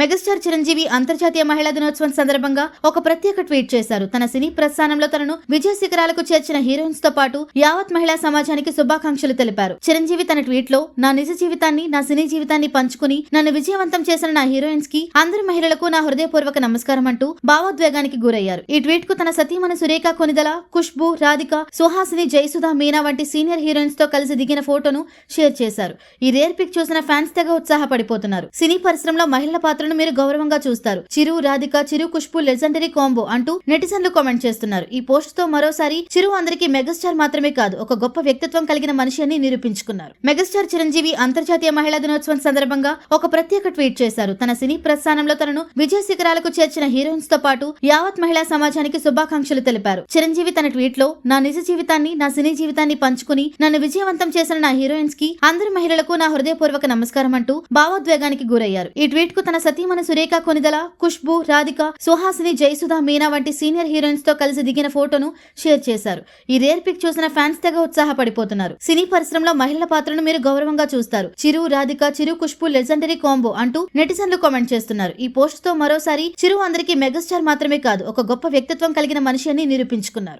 Megastar Chiranjeevi అంతర్జాతీయ మహిళా దినోత్సవం సందర్భంగా ఒక ప్రత్యేక ట్వీట్ చేశారు. తన సినీ ప్రస్థానంలో తనను విజయ శిఖరాలకు చేర్చిన హీరోయిన్స్తో పాటు యావత్ మహిళా సమాజానికి శుభాకాంక్షలు తెలిపారు. చిరంజీవి తన ట్వీట్లో నా నిజ జీవితాన్ని నా సినీ జీవితాన్ని పంచుకుని నన్ను విజయవంతం చేసిన నా హీరోయిన్స్కి అందరి మహిళలకు నా హృదయపూర్వక నమస్కారం అంటూ భావోద్వేగానికి గురయ్యారు. ఈ ట్వీట్కు తన సతీమణ సురేఖ కొనిదల ఖుష్బు రాధిక సుహాసిని జయసుధ మీనా వంటి సీనియర్ హీరోయిన్స్తో కలిసి దిగిన ఫోటోను షేర్ చేశారు. ఈ రేర్ పిక్ చూసిన ఫ్యాన్స్ తెగ ఉత్సాహపడిపోతున్నారు. సినీ పరిశ్రమలో మహిళల పాత్రను మీరు గౌరవంగా చూస్తారు. చిరు రాధిక చిరు ఖుష్బు లెజెండరీ కాంబో అంటూ నెటిజన్లు కామెంట్ చేస్తున్నారు. ఈ పోస్ట్తో మరోసారి చిరు అందరికీ మెగాస్టార్ మాత్రమే కాదు ఒక గొప్ప వ్యక్తిత్వం కలిగిన మనిషి అని నిరూపించుకున్నారు. మెగాస్టార్ చిరంజీవి అంతర్జాతీయ మహిళా దినోత్సవం సందర్భంగా ఒక ప్రత్యేక ట్వీట్ చేశారు. తన సినీ ప్రస్థానంలో తనను విజయ శిఖరాలకు చేర్చిన హీరోయిన్స్తో పాటు యావత్ మహిళా సమాజానికి శుభాకాంక్షలు తెలిపారు. చిరంజీవి తన ట్వీట్లో నా నిజ జీవితాన్ని నా సినీ జీవితాన్ని పంచుకుని నన్ను విజయవంతం చేసిన నా హీరోయిన్స్కి అందరి మహిళలకు నా హృదయపూర్వక నమస్కారం అంటూ భావోద్వేగానికి గురయ్యారు. ఈ ట్వీట్కు తన మన సురేఖ కొనిదల ఖుష్బు రాధిక సుహాసిని జయసుధ మీనా వంటి సీనియర్ హీరోయిన్స్తో కలిసి దిగిన ఫోటోను షేర్ చేశారు. ఈ రేర్ పిక్ చూసిన ఫ్యాన్స్ తెగ ఉత్సాహపడిపోతున్నారు. సినీ పరిశ్రమలో మహిళల పాత్రను మీరు గౌరవంగా చూస్తారు. చిరు రాధిక చిరు ఖుష్బు లెజెండరీ కాంబో అంటూ నెటిజన్లు కామెంట్ చేస్తున్నారు. ఈ పోస్ట్తో మరోసారి చిరు అందరికీ మెగాస్టార్ మాత్రమే కాదు ఒక గొప్ప వ్యక్తిత్వం కలిగిన మనిషి అని నిరూపించుకున్నారు.